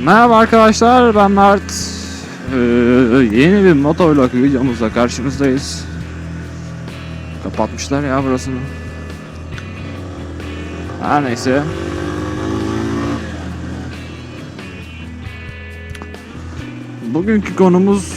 Merhaba arkadaşlar ben Mert. Ee, yeni bir motovlog videomuzla karşınızdayız. Kapatmışlar ya burasını. Her neyse. Bugünkü konumuz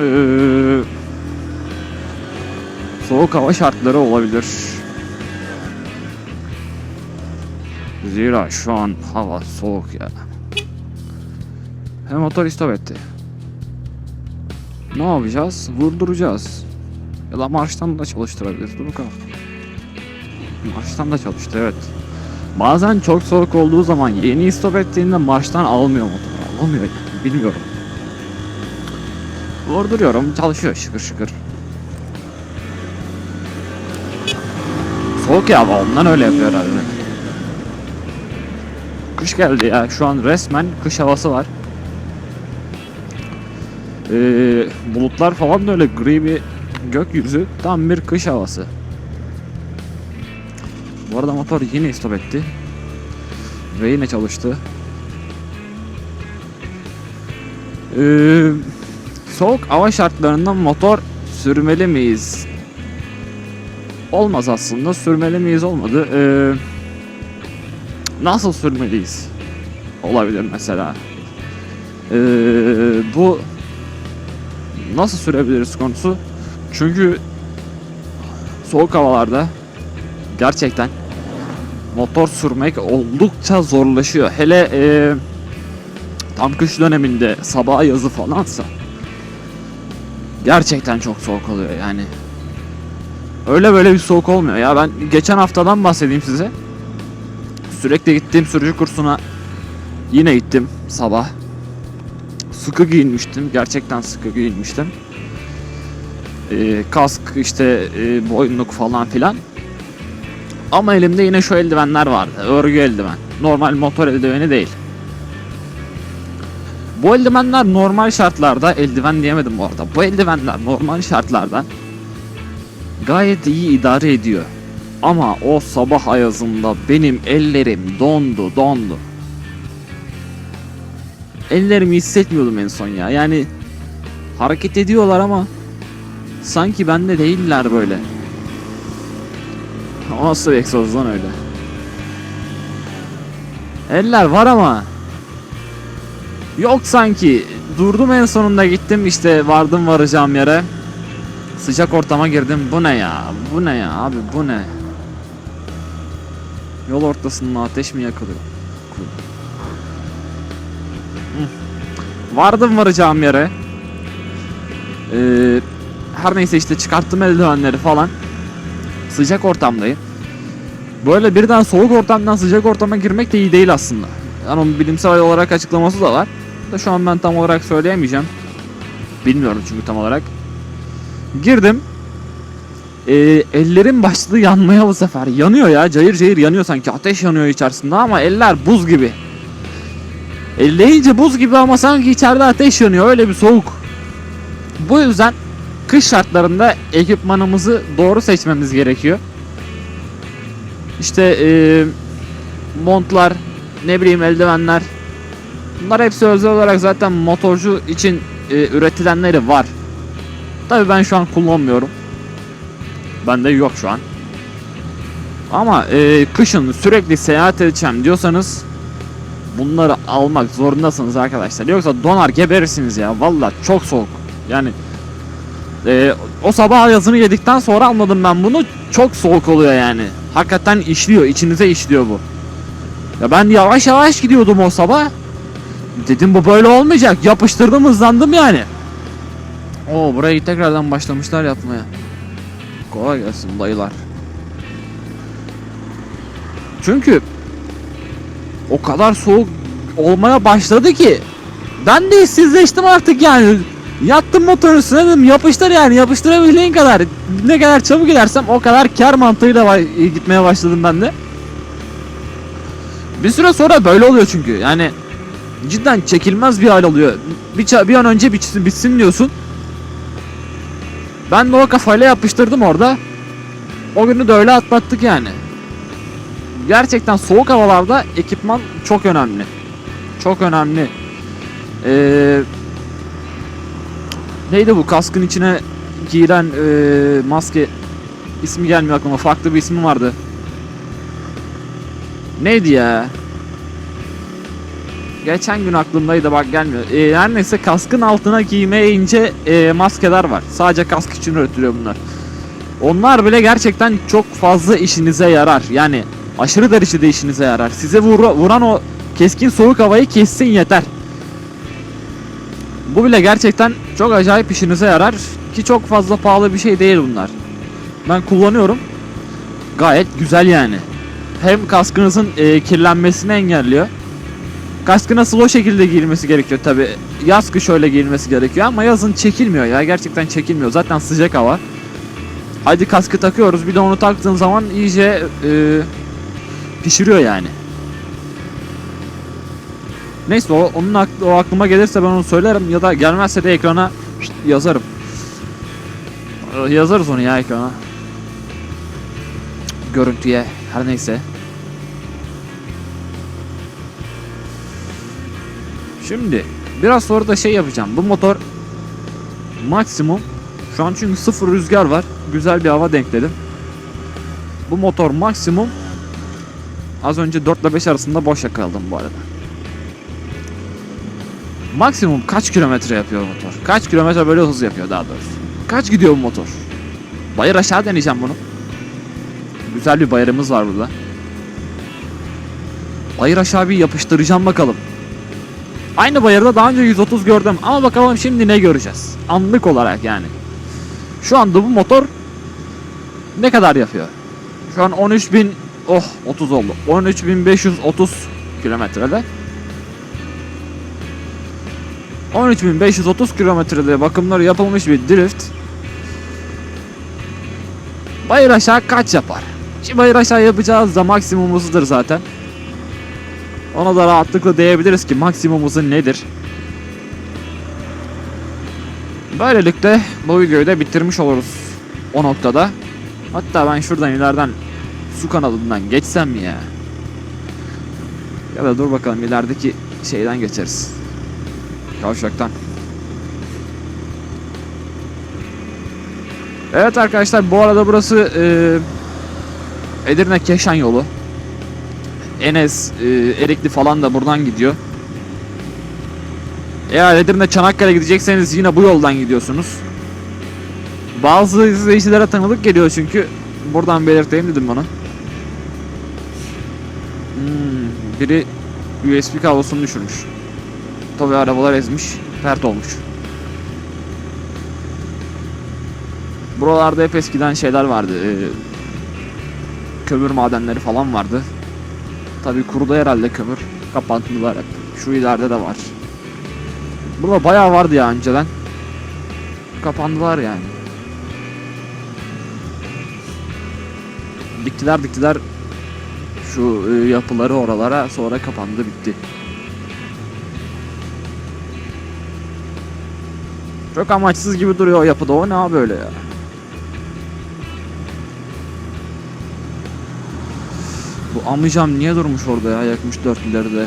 ee, soğuk hava şartları olabilir. Zira şu an hava soğuk ya. Hem motor istop etti. Ne yapacağız? Vurduracağız. Ya da marştan da çalıştırabiliriz. Dur bakalım. Marştan da çalıştı evet. Bazen çok soğuk olduğu zaman yeni istop ettiğinde marştan almıyor motor. Alamıyor yani, bilmiyorum. Vurduruyorum çalışıyor şıkır şıkır. Soğuk ya ondan öyle yapıyor herhalde. Kış geldi ya şu an resmen kış havası var. Ee, bulutlar falan da öyle gri bir gökyüzü tam bir kış havası. Bu arada motor yine istop etti. Ve yine çalıştı. Ee, soğuk hava şartlarında motor sürmeli miyiz? Olmaz aslında. Sürmeli miyiz olmadı. Ee, nasıl sürmeliyiz? Olabilir mesela. Ee, bu nasıl sürebiliriz konusu. Çünkü soğuk havalarda gerçekten motor sürmek oldukça zorlaşıyor. Hele e, tam kış döneminde sabah yazı falansa gerçekten çok soğuk oluyor yani. Öyle böyle bir soğuk olmuyor ya. Ben geçen haftadan bahsedeyim size. Sürekli gittiğim sürücü kursuna yine gittim sabah. Sıkı giyinmiştim. Gerçekten sıkı giyinmiştim. Ee, kask işte e, boynluk falan filan. Ama elimde yine şu eldivenler vardı. Örgü eldiven. Normal motor eldiveni değil. Bu eldivenler normal şartlarda eldiven diyemedim bu arada. Bu eldivenler normal şartlarda gayet iyi idare ediyor. Ama o sabah ayazında benim ellerim dondu dondu. Ellerimi hissetmiyordum en son ya. Yani hareket ediyorlar ama sanki bende değiller böyle. O nasıl bir egzoz öyle? Eller var ama yok sanki. Durdum en sonunda gittim işte vardım varacağım yere. Sıcak ortama girdim. Bu ne ya? Bu ne ya abi bu ne? Yol ortasında ateş mi yakılıyor? Vardım varacağım yere. Ee, her neyse işte çıkarttım eldivenleri falan. Sıcak ortamdayım. Böyle birden soğuk ortamdan sıcak ortama girmek de iyi değil aslında. Yani onun bilimsel olarak açıklaması da var. Da şu an ben tam olarak söyleyemeyeceğim. Bilmiyorum çünkü tam olarak. Girdim. Ee, ellerim başladı yanmaya bu sefer. Yanıyor ya cayır cayır yanıyor sanki ateş yanıyor içerisinde ama eller buz gibi. Elleyince buz gibi ama sanki içeride ateş yanıyor öyle bir soğuk. Bu yüzden kış şartlarında ekipmanımızı doğru seçmemiz gerekiyor. İşte e, montlar, ne bileyim eldivenler. Bunlar hepsi özel olarak zaten motorcu için e, üretilenleri var. Tabii ben şu an kullanmıyorum. Bende yok şu an. Ama e, kışın sürekli seyahat edeceğim diyorsanız bunları almak zorundasınız arkadaşlar. Yoksa donar geberirsiniz ya. Valla çok soğuk. Yani e, o sabah yazını yedikten sonra anladım ben bunu. Çok soğuk oluyor yani. Hakikaten işliyor. içinize işliyor bu. Ya ben yavaş yavaş gidiyordum o sabah. Dedim bu böyle olmayacak. Yapıştırdım hızlandım yani. Oo burayı tekrardan başlamışlar yapmaya. Kolay gelsin dayılar. Çünkü o kadar soğuk olmaya başladı ki ben de işsizleştim artık yani. Yattım motorun üstüne dedim yapıştır yani yapıştırabildiğin kadar. Ne kadar çabuk gidersem o kadar kar mantığıyla gitmeye başladım ben de. Bir süre sonra böyle oluyor çünkü yani cidden çekilmez bir hal oluyor. Bir, bir an önce bitsin, bitsin diyorsun. Ben de o kafayla yapıştırdım orada. O günü de öyle atlattık yani. Gerçekten soğuk havalarda ekipman çok önemli. çok önemli. Ee, neydi bu kaskın içine giyilen ee, maske ismi gelmiyor aklıma. Farklı bir ismi vardı. Neydi ya? Geçen gün aklımdaydı bak gelmiyor. Ee, her neyse kaskın altına giymeye ince ee, maskeler var. Sadece kask için üretiliyor bunlar. Onlar bile gerçekten çok fazla işinize yarar. Yani aşırı derecede işinize yarar. Size vura- vuran o keskin soğuk havayı kessin yeter. Bu bile gerçekten çok acayip işinize yarar ki çok fazla pahalı bir şey değil bunlar. Ben kullanıyorum. Gayet güzel yani. Hem kaskınızın e, kirlenmesini engelliyor. Kaskı nasıl o şekilde giyilmesi gerekiyor tabi. Yaz kış öyle giyilmesi gerekiyor ama yazın çekilmiyor ya. Gerçekten çekilmiyor. Zaten sıcak hava. Hadi kaskı takıyoruz. Bir de onu taktığın zaman iyice e, pişiriyor yani. Neyse o, onun aklı, o aklıma gelirse ben onu söylerim ya da gelmezse de ekrana yazarım. Ee, Yazarız onu ya ekrana. Görüntüye her neyse. Şimdi biraz sonra da şey yapacağım. Bu motor maksimum şu an çünkü sıfır rüzgar var. Güzel bir hava denkledim. Bu motor maksimum az önce 4 ile 5 arasında boş yakaladım bu arada. Maksimum kaç kilometre yapıyor motor? Kaç kilometre böyle hız yapıyor daha doğrusu? Kaç gidiyor bu motor? Bayır aşağı deneyeceğim bunu. Güzel bir bayırımız var burada. Bayır aşağı bir yapıştıracağım bakalım. Aynı bayırda daha önce 130 gördüm ama bakalım şimdi ne göreceğiz. Anlık olarak yani. Şu anda bu motor ne kadar yapıyor? Şu an 13.000 oh 30 oldu. 13.530 kilometrede. 13.530 kilometrede bakımları yapılmış bir drift. Bayır aşağı kaç yapar? Şimdi bayır aşağı yapacağız da maksimum hızıdır zaten. Ona da rahatlıkla diyebiliriz ki maksimum nedir? Böylelikle bu videoyu da bitirmiş oluruz o noktada. Hatta ben şuradan ileriden su kanalından geçsem mi ya? Ya da dur bakalım ilerideki şeyden geçeriz. Kavşaktan. Evet arkadaşlar bu arada burası e, Edirne Keşan yolu. Enes, e, Erikli falan da buradan gidiyor. Eğer Edirne Çanakkale gidecekseniz yine bu yoldan gidiyorsunuz. Bazı izleyicilere tanıdık geliyor çünkü. Buradan belirteyim dedim bana. Biri USB kablosunu düşürmüş. Tabii arabalar ezmiş, pert olmuş. Buralarda hep eskiden şeyler vardı. e, kömür madenleri falan vardı. Tabii kurudu herhalde kömür. Kapattılar hep. Şu ileride de var. Burada bayağı vardı ya önceden. Kapandılar yani. Diktiler diktiler şu e, yapıları oralara sonra kapandı bitti. Çok amaçsız gibi duruyor o yapıda. O ne abi böyle ya? Bu amcam niye durmuş orada ya yakmış dörtlülerde.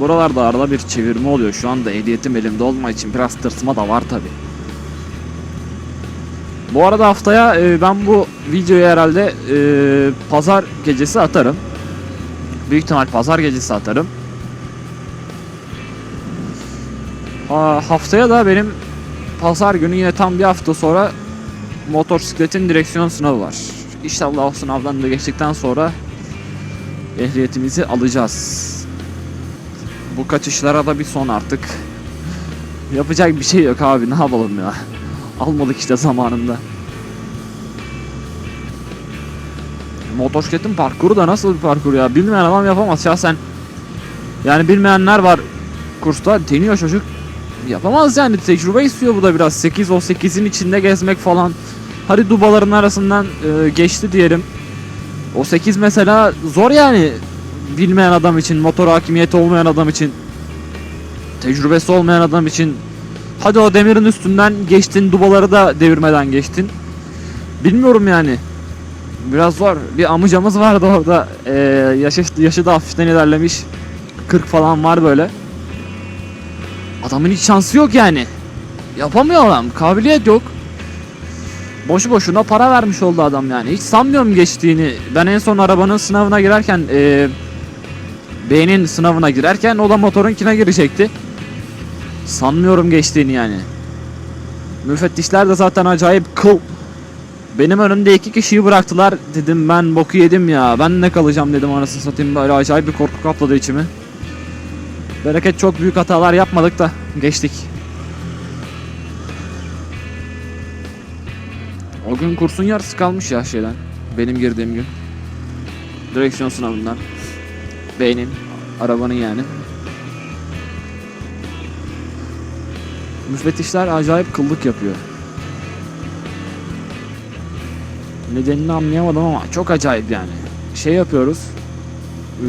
Buralarda arada bir çevirme oluyor. Şu anda ehliyetim elimde olmadığı için biraz tırsma da var tabi. Bu arada haftaya e, ben bu videoyu herhalde e, pazar gecesi atarım. Büyük ihtimal pazar gecesi atarım. Ha, haftaya da benim pazar günü yine tam bir hafta sonra motosikletin direksiyon sınavı var. İnşallah o sınavdan da geçtikten sonra ehliyetimizi alacağız. Bu kaçışlara da bir son artık. Yapacak bir şey yok abi ne yapalım ya. Almadık işte zamanında. Motosikletin parkuru da nasıl bir parkur ya? Bilmeyen adam yapamaz şahsen. Yani bilmeyenler var kursta deniyor çocuk. Yapamaz yani tecrübe istiyor bu da biraz. 8 o 8'in içinde gezmek falan. Hadi dubaların arasından e, geçti diyelim. O 8 mesela zor yani bilmeyen adam için, motor hakimiyeti olmayan adam için, tecrübesi olmayan adam için. Hadi o demirin üstünden geçtin, dubaları da devirmeden geçtin. Bilmiyorum yani. Biraz zor. Bir amcamız vardı orada. Ee, yaşı, yaşı da hafiften ilerlemiş. 40 falan var böyle. Adamın hiç şansı yok yani. Yapamıyor adam. Kabiliyet yok. Boşu boşuna para vermiş oldu adam yani. Hiç sanmıyorum geçtiğini. Ben en son arabanın sınavına girerken e, B'nin sınavına girerken o da motorunkine girecekti. Sanmıyorum geçtiğini yani. Müfettişler de zaten acayip kıl. Benim önümde iki kişiyi bıraktılar. Dedim ben boku yedim ya. Ben ne kalacağım dedim anasını satayım. Böyle acayip bir korku kapladı içimi. Bereket çok büyük hatalar yapmadık da geçtik. O gün kursun yarısı kalmış ya şeyden. Benim girdiğim gün. Direksiyon sınavından. Beynin. Arabanın yani. Müfettişler acayip kıllık yapıyor. Nedenini anlayamadım ama çok acayip yani. Şey yapıyoruz. Ee,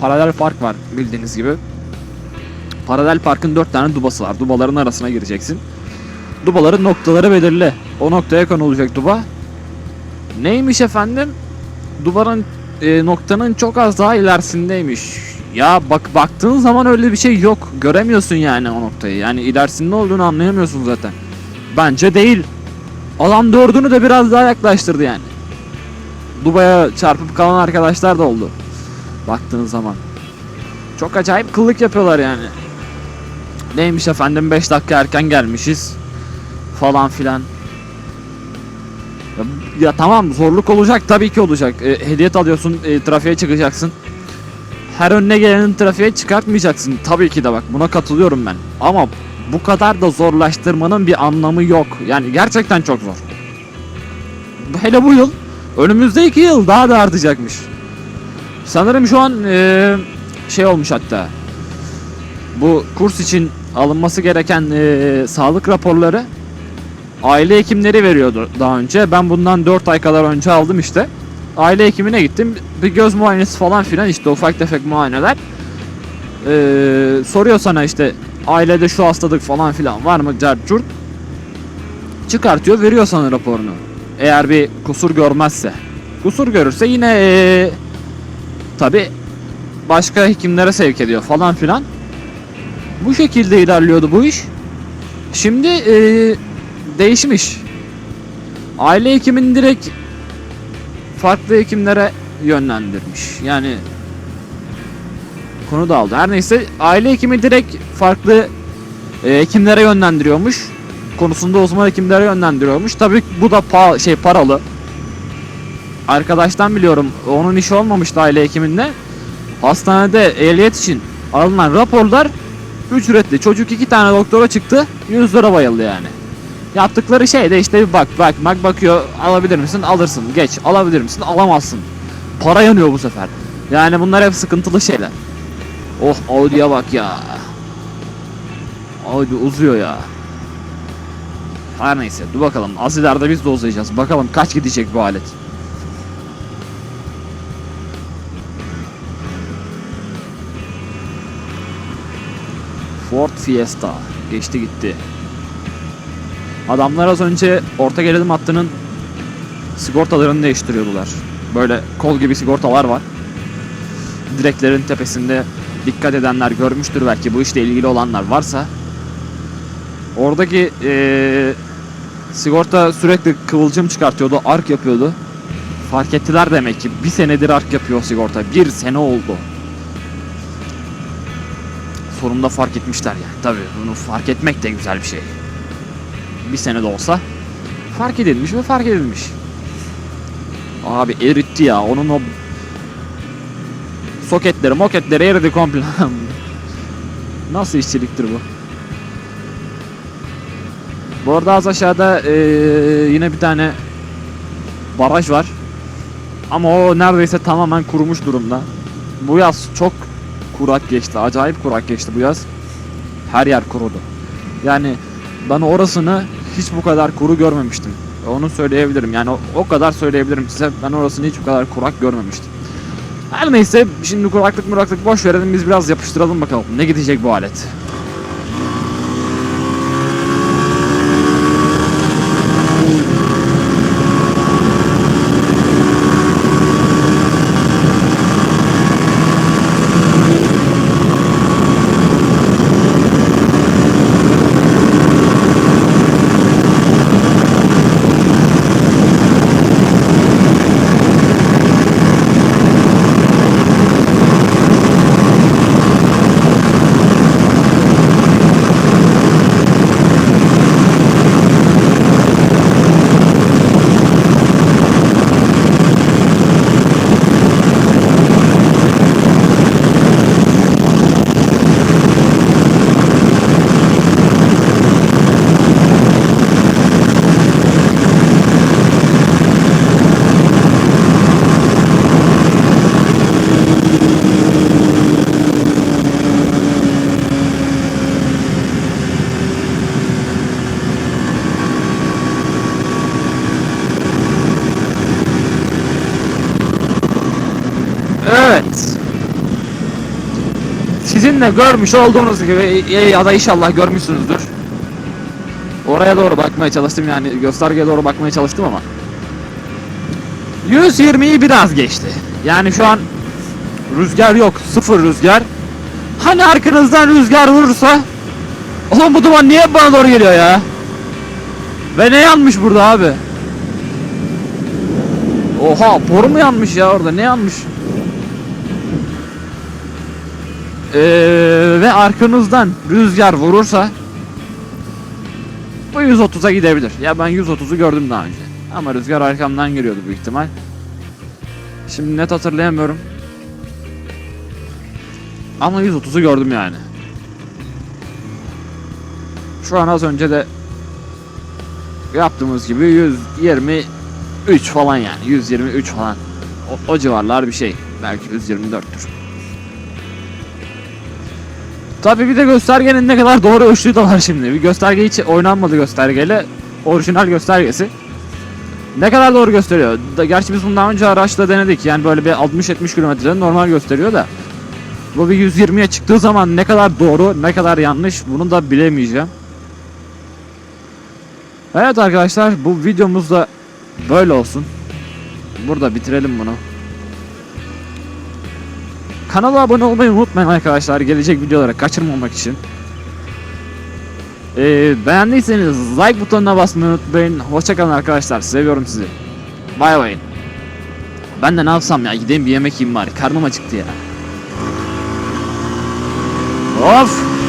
paralel park var bildiğiniz gibi. Paralel parkın 4 tane dubası var. Dubaların arasına gireceksin. Dubaların noktaları belirli. O noktaya konulacak duba. Neymiş efendim? Dubanın e, noktanın çok az daha ilerisindeymiş. Ya bak baktığın zaman öyle bir şey yok. Göremiyorsun yani o noktayı. Yani ilerisinde olduğunu anlayamıyorsun zaten. Bence değil. Adam dördünü de biraz daha yaklaştırdı yani. Dubaya çarpıp kalan arkadaşlar da oldu. Baktığın zaman. Çok acayip kıllık yapıyorlar yani. Neymiş efendim 5 dakika erken gelmişiz. Falan filan. Ya, ya tamam zorluk olacak tabii ki olacak. E, hediyet alıyorsun e, trafiğe çıkacaksın. Her önüne gelenin trafiğe çıkartmayacaksın. Tabii ki de bak buna katılıyorum ben. Ama bu kadar da zorlaştırmanın bir anlamı yok. Yani gerçekten çok zor. Hele bu yıl önümüzdeki yıl daha da artacakmış. Sanırım şu an e, şey olmuş hatta. Bu kurs için alınması gereken e, sağlık raporları aile hekimleri veriyordu daha önce. Ben bundan 4 ay kadar önce aldım işte. Aile hekimine gittim. Bir göz muayenesi falan filan işte ufak tefek muayeneler. Ee, soruyor sana işte ailede şu hastalık falan filan var mı cart curt. Çıkartıyor veriyor sana raporunu. Eğer bir kusur görmezse. Kusur görürse yine ee, tabi başka hekimlere sevk ediyor falan filan. Bu şekilde ilerliyordu bu iş. Şimdi ee, değişmiş. Aile hekimini direkt farklı hekimlere yönlendirmiş. Yani konu dağıldı. Her neyse aile hekimi direkt farklı e, hekimlere yönlendiriyormuş. Konusunda uzman hekimlere yönlendiriyormuş. Tabii bu da pa- şey paralı. Arkadaştan biliyorum onun işi olmamıştı aile hekiminde. Hastanede ehliyet için alınan raporlar ücretli. Çocuk iki tane doktora çıktı. 100 lira bayıldı yani. Yaptıkları şey de işte bir bak bak bak bakıyor alabilir misin alırsın geç alabilir misin alamazsın. Para yanıyor bu sefer. Yani bunlar hep sıkıntılı şeyler. Oh Audi'ye bak ya. Audi uzuyor ya. Her neyse dur bakalım az ileride biz de uzayacağız. Bakalım kaç gidecek bu alet. Ford Fiesta geçti gitti. Adamlar az önce orta gerilim hattının sigortalarını değiştiriyordular. Böyle kol gibi sigortalar var. Direklerin tepesinde dikkat edenler görmüştür belki bu işle ilgili olanlar varsa. Oradaki eee, sigorta sürekli kıvılcım çıkartıyordu, ark yapıyordu. Fark ettiler demek ki bir senedir ark yapıyor sigorta. Bir sene oldu. Sonunda fark etmişler yani. Tabii bunu fark etmek de güzel bir şey bir sene de olsa fark edilmiş ve fark edilmiş. Abi eritti ya onun o soketleri moketleri eridi komple. Nasıl işçiliktir bu? Bu arada az aşağıda eee, yine bir tane baraj var. Ama o neredeyse tamamen kurumuş durumda. Bu yaz çok kurak geçti. Acayip kurak geçti bu yaz. Her yer kurudu. Yani ben orasını hiç bu kadar kuru görmemiştim. Onu söyleyebilirim. Yani o, o kadar söyleyebilirim size. Ben orasını hiç bu kadar kurak görmemiştim. Her neyse şimdi kuraklık muraklık boş verelim biz biraz yapıştıralım bakalım. Ne gidecek bu alet? De görmüş olduğunuz gibi e, ya da inşallah görmüşsünüzdür. Oraya doğru bakmaya çalıştım yani göstergeye doğru bakmaya çalıştım ama 120'yi biraz geçti. Yani şu an rüzgar yok, sıfır rüzgar. Hani arkanızdan rüzgar vurursa Oğlum bu duman niye bana doğru geliyor ya? Ve ne yanmış burada abi? Oha boru mu yanmış ya orada ne yanmış? Ee, ve arkanızdan rüzgar vurursa bu 130'a gidebilir. Ya ben 130'u gördüm daha önce. Ama rüzgar arkamdan geliyordu büyük ihtimal. Şimdi net hatırlayamıyorum. Ama 130'u gördüm yani. Şu an az önce de yaptığımız gibi 123 falan yani 123 falan o, o civarlar bir şey belki 124'tür. Tabi bir de göstergenin ne kadar doğru ölçtüğü de var şimdi. Bir gösterge hiç oynanmadı göstergeyle. Orijinal göstergesi. Ne kadar doğru gösteriyor? Da, gerçi biz bundan önce araçla denedik. Yani böyle bir 60-70 kilometrede normal gösteriyor da. Bu bir 120'ye çıktığı zaman ne kadar doğru, ne kadar yanlış bunu da bilemeyeceğim. Evet arkadaşlar bu videomuz da böyle olsun. Burada bitirelim bunu. Kanala abone olmayı unutmayın arkadaşlar gelecek videoları kaçırmamak için. Ee, beğendiyseniz like butonuna basmayı unutmayın. Hoşçakalın arkadaşlar seviyorum sizi. Bay bay. Ben de ne yapsam ya gideyim bir yemek yiyeyim bari karnım acıktı ya. Of.